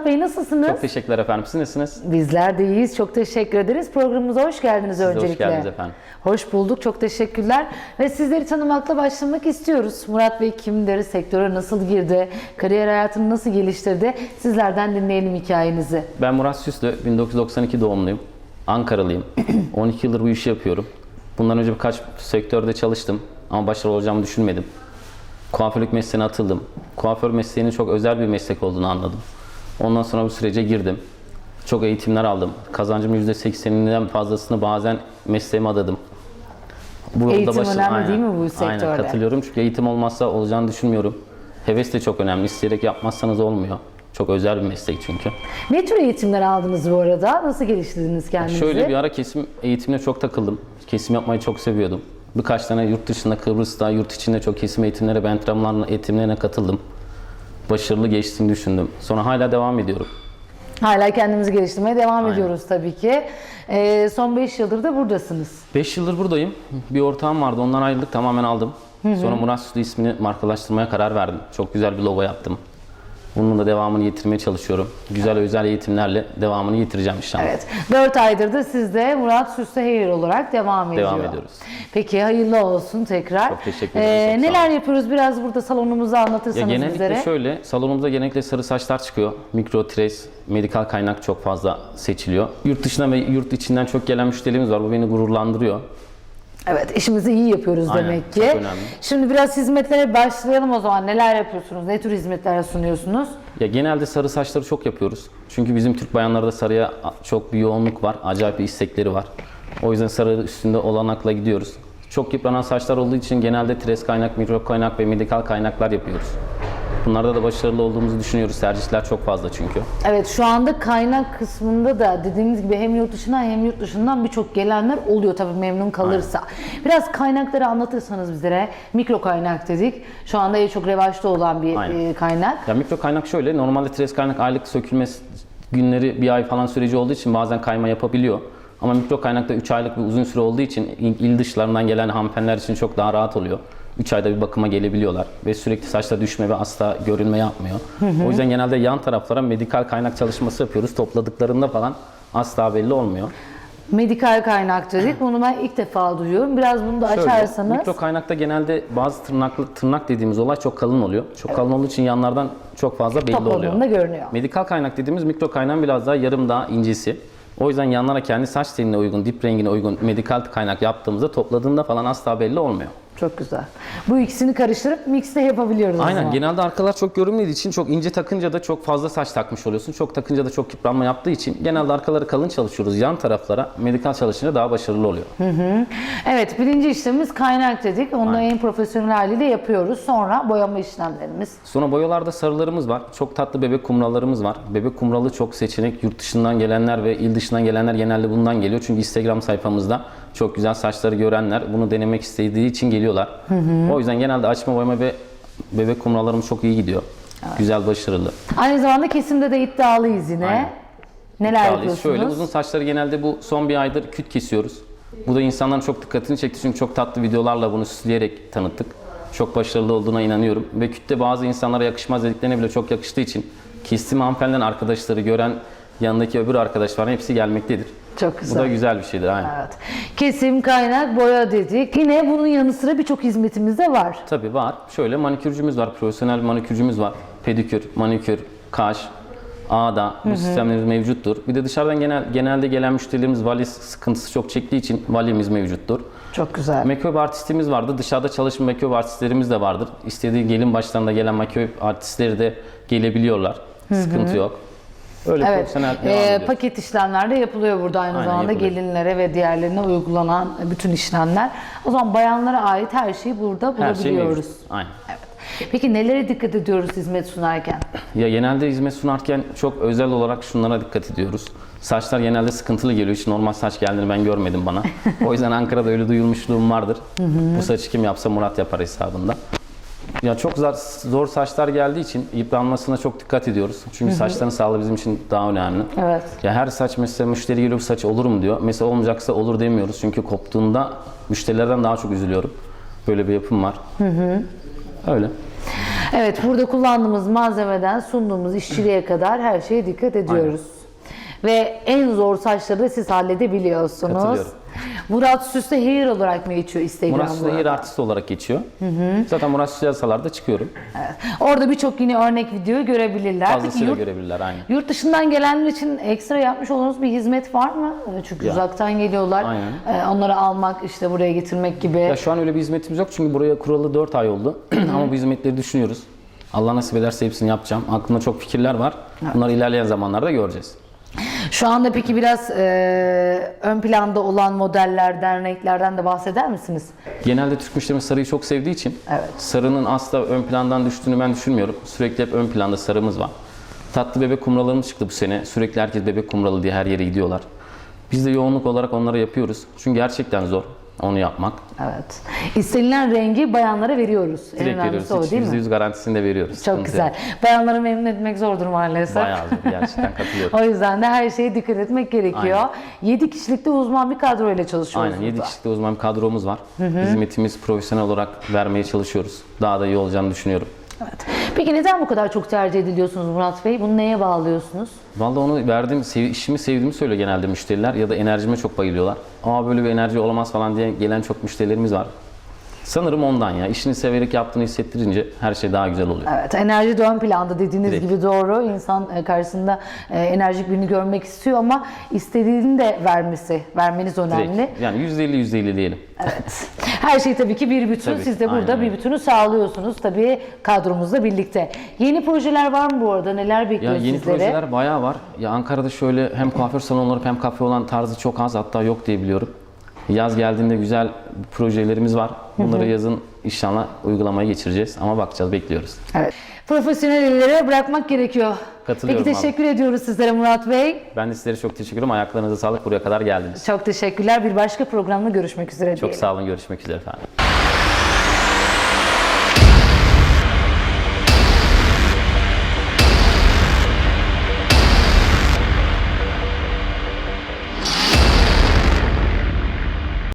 Murat Bey nasılsınız? Çok teşekkürler efendim. Siz nasılsınız? Bizler de iyiyiz. Çok teşekkür ederiz. Programımıza hoş geldiniz hoş öncelikle. geldiniz efendim. Hoş bulduk. Çok teşekkürler. Ve sizleri tanımakla başlamak istiyoruz. Murat Bey kimdir? Sektöre nasıl girdi? Kariyer hayatını nasıl geliştirdi? Sizlerden dinleyelim hikayenizi. Ben Murat Süslü, 1992 doğumluyum. Ankaralıyım. 12 yıldır bu işi yapıyorum. Bundan önce birkaç sektörde çalıştım ama başarılı olacağımı düşünmedim. Kuaförlük mesleğine atıldım. Kuaför mesleğinin çok özel bir meslek olduğunu anladım. Ondan sonra bu sürece girdim. Çok eğitimler aldım. Kazancımın %80'inden fazlasını bazen mesleğime adadım. Burada Eğitim önemli değil mi bu sektörde? Aynen katılıyorum çünkü eğitim olmazsa olacağını düşünmüyorum. Heves de çok önemli. İsteyerek yapmazsanız olmuyor. Çok özel bir meslek çünkü. Ne tür eğitimler aldınız bu arada? Nasıl geliştirdiniz kendinizi? Şöyle bir ara kesim eğitimine çok takıldım. Kesim yapmayı çok seviyordum. Birkaç tane yurt dışında, Kıbrıs'ta, yurt içinde çok kesim eğitimlere, ben antrenmanlarına, eğitimlerine katıldım. Başarılı geçtiğimi düşündüm. Sonra hala devam ediyorum. Hala kendimizi geliştirmeye devam ediyoruz tabii ki. Ee, son 5 yıldır da buradasınız. 5 yıldır buradayım. Bir ortağım vardı. Ondan ayrıldık. Tamamen aldım. Sonra Murat Süslü ismini markalaştırmaya karar verdim. Çok güzel bir logo yaptım. Bunun da devamını getirmeye çalışıyorum. Güzel özel eğitimlerle devamını getireceğim inşallah. Evet. 4 aydır da siz de Murat Süslü Hair olarak devam ediyor. Devam ediyoruz. Peki hayırlı olsun tekrar. Çok teşekkür ederim, sağ neler yapıyoruz biraz burada salonumuzu Ya anlatırsanız genellikle bizlere. şöyle, salonumuzda genellikle sarı saçlar çıkıyor. Mikro, tres, medikal kaynak çok fazla seçiliyor. Yurt dışından ve yurt içinden çok gelen müşterilerimiz var. Bu beni gururlandırıyor. Evet işimizi iyi yapıyoruz Aynen, demek ki. Şimdi biraz hizmetlere başlayalım o zaman. Neler yapıyorsunuz? Ne tür hizmetler sunuyorsunuz? Ya genelde sarı saçları çok yapıyoruz. Çünkü bizim Türk bayanlarda sarıya çok bir yoğunluk var. Acayip bir istekleri var. O yüzden sarı üstünde olanakla gidiyoruz. Çok yıpranan saçlar olduğu için genelde tres kaynak, mikro kaynak ve medikal kaynaklar yapıyoruz. Bunlarda da başarılı olduğumuzu düşünüyoruz. Tercihler çok fazla çünkü. Evet şu anda kaynak kısmında da dediğimiz gibi hem yurt dışından hem yurt dışından birçok gelenler oluyor tabii memnun kalırsa. Biraz kaynakları anlatırsanız bizlere. Mikro kaynak dedik. Şu anda en çok revaçta olan bir Aynen. e, kaynak. Ya mikro kaynak şöyle, normalde tres kaynak aylık sökülme günleri bir ay falan süreci olduğu için bazen kayma yapabiliyor. Ama mikro kaynakta 3 aylık bir uzun süre olduğu için il dışlarından gelen hanımefendiler için çok daha rahat oluyor. 3 ayda bir bakıma gelebiliyorlar ve sürekli saçta düşme ve asla görünme yapmıyor. O yüzden genelde yan taraflara medikal kaynak çalışması yapıyoruz. Topladıklarında falan asla belli olmuyor. Medikal kaynak dedik. Bunu ben ilk defa duyuyorum. Biraz bunu da Şöyle, açarsanız. Mikro kaynakta genelde bazı tırnaklı tırnak dediğimiz olay çok kalın oluyor. Çok kalın olduğu için yanlardan çok fazla belli oluyor. Topladığında görünüyor. Medikal kaynak dediğimiz mikro kaynağın biraz daha yarım daha incesi. O yüzden yanlara kendi saç teline uygun, dip rengine uygun medikal kaynak yaptığımızda topladığında falan asla belli olmuyor. Çok güzel. Bu ikisini karıştırıp mix de yapabiliyoruz Aynen. Genelde arkalar çok görünmediği için çok ince takınca da çok fazla saç takmış oluyorsun. Çok takınca da çok yıpranma yaptığı için genelde arkaları kalın çalışıyoruz. Yan taraflara medikal çalışınca daha başarılı oluyor. Evet birinci işlemimiz kaynak dedik. Onu da en profesyonel haliyle yapıyoruz. Sonra boyama işlemlerimiz. Sonra boyalarda sarılarımız var. Çok tatlı bebek kumralarımız var. Bebek kumralı çok seçenek. Yurt dışından gelenler ve il dışından gelenler genelde bundan geliyor. Çünkü Instagram sayfamızda çok güzel saçları görenler bunu denemek istediği için geliyorlar. O yüzden genelde açma boyama ve bebek kumralarımız çok iyi gidiyor. Güzel, başarılı. Aynı zamanda kesimde de iddialıyız yine. Aynen. Neler Şöyle, yapıyorsunuz? Şöyle uzun saçları genelde bu son bir aydır küt kesiyoruz. Bu da insanların çok dikkatini çekti çünkü çok tatlı videolarla bunu süsleyerek tanıttık. Çok başarılı olduğuna inanıyorum. Ve kütte bazı insanlara yakışmaz dediklerine bile çok yakıştığı için kestiğim hanımefendinin arkadaşları gören yanındaki öbür arkadaşların hepsi gelmektedir. Çok Bu güzel. da güzel bir şeydir aynen. Evet. Kesim, kaynak, boya dedik. Yine bunun yanı sıra birçok hizmetimiz de var. Tabii var. Şöyle manikürcümüz var, profesyonel manikürcümüz var. Pedikür, manikür, kaş, ağda bu sistemlerimiz mevcuttur. Bir de dışarıdan genel genelde gelen müşterilerimiz vali sıkıntısı çok çektiği için valimiz mevcuttur. Çok güzel. Make-up artistimiz vardı. Dışarıda çalışan make-up artistlerimiz de vardır. İstediği gelin başlarında gelen make-up artistleri de gelebiliyorlar. Sıkıntı yok. Öyle Evet. profesyonel devam Ee, paket işlemler de yapılıyor burada aynı Aynen, zamanda yapılıyor. gelinlere ve diğerlerine uygulanan bütün işlemler. O zaman bayanlara ait her şeyi burada Her şey bulabiliyoruz. mevcut. Aynen. Peki nelere dikkat ediyoruz hizmet sunarken? Ya genelde hizmet sunarken çok özel olarak şunlara dikkat ediyoruz. Saçlar genelde sıkıntılı geliyor. Hiç normal saç geldiğini ben görmedim bana. o yüzden Ankara'da öyle duyulmuşluğum vardır. Bu saçı kim yapsa Murat yapar hesabında. Ya çok zor, zor saçlar geldiği için yıpranmasına çok dikkat ediyoruz. Çünkü saçların sağlığı bizim için daha önemli. Evet. Ya her saç mesela müşteri geliyor saç olur mu diyor. Mesela olmayacaksa olur demiyoruz. Çünkü koptuğunda müşterilerden daha çok üzülüyorum. Böyle bir yapım var. Öyle. Evet, burada kullandığımız malzemeden sunduğumuz işçiliğe kadar her şeye dikkat ediyoruz. Ve en zor saçları siz halledebiliyorsunuz. Katılıyorum. Murat Süslü Hair olarak mı geçiyor Instagram'da? Murat Süle Hair artist olarak geçiyor. Zaten Murat Süle yasalarda çıkıyorum. Evet. Orada birçok yine örnek video görebilirler. Fazlasıyla yurt, görebilirler aynı. yurt dışından gelenler için ekstra yapmış olduğunuz bir hizmet var mı? Ee, Çünkü Ya. uzaktan geliyorlar. Aynen. Ee, onları almak, işte buraya getirmek gibi. Ya şu an öyle bir hizmetimiz yok çünkü buraya kuralı 4 ay oldu. Ama bu hizmetleri düşünüyoruz. Allah nasip ederse hepsini yapacağım. Aklımda çok fikirler var. Bunları ilerleyen zamanlarda göreceğiz. Şu anda peki biraz e, ön planda olan modellerden, renklerden de bahseder misiniz? Genelde Türk müşterimiz sarıyı çok sevdiği için Evet. sarının asla ön plandan düştüğünü ben düşünmüyorum. Sürekli hep ön planda sarımız var. Tatlı bebek kumralarımız çıktı bu sene. Sürekli herkes bebek kumralı diye her yere gidiyorlar. Biz de yoğunluk olarak onları yapıyoruz. Çünkü gerçekten zor onu yapmak. Evet. İstenilen rengi bayanlara veriyoruz. en Direkt veriyoruz. o değil mi? %100 garantisini de veriyoruz. Çok güzel. yok. Bayanları memnun etmek zordur maalesef. Bayağı zor. Gerçekten katılıyorum. O yüzden de her şeye dikkat etmek gerekiyor. Aynen. 7 kişilikte uzman bir kadro ile çalışıyoruz. Aynen 7 burada. kişilik de uzman bir kadromuz var. Hizmetimiz profesyonel olarak vermeye çalışıyoruz. Daha da iyi olacağını düşünüyorum. Evet. Peki neden bu kadar çok tercih ediliyorsunuz Murat Bey? Bunu neye bağlıyorsunuz? Vallahi onu verdiğim, sev, işimi sevdiğimi söylüyor genelde müşteriler ya da enerjime çok bayılıyorlar. Ama böyle bir enerji olamaz falan diye gelen çok müşterilerimiz var. Sanırım ondan ya. İşini severek yaptığını hissettirince her şey daha güzel oluyor. Evet, enerji de ön planda dediğiniz Direkt. gibi doğru. İnsan e, karşısında e, enerjik birini görmek istiyor ama istediğini de vermesi, vermeniz önemli. Direkt. Yani %50 %50 diyelim. Evet. Her şey tabii ki bir bütün. Tabii, Siz de burada aynen bir bütünü sağlıyorsunuz tabii kadromuzla birlikte. Yeni projeler var mı bu arada? Neler Ya bekliyor yeni sizlere? projeler bayağı var. Ya Ankara'da şöyle hem kuaför salonları hem kafe olan tarzı çok az hatta yok diye biliyorum. Yaz geldiğinde güzel projelerimiz var. Bunları yazın inşallah uygulamaya geçireceğiz ama bakacağız, bekliyoruz. Evet. Profesyonel ellere bırakmak gerekiyor. Katılıyorum Peki teşekkür ediyoruz sizlere Murat Bey. Ben de sizlere çok teşekkür ederim. Ayaklarınıza sağlık. Buraya kadar geldiniz. Çok teşekkürler. Bir başka programda görüşmek üzere Çok diyelim. sağ olun. Görüşmek üzere efendim.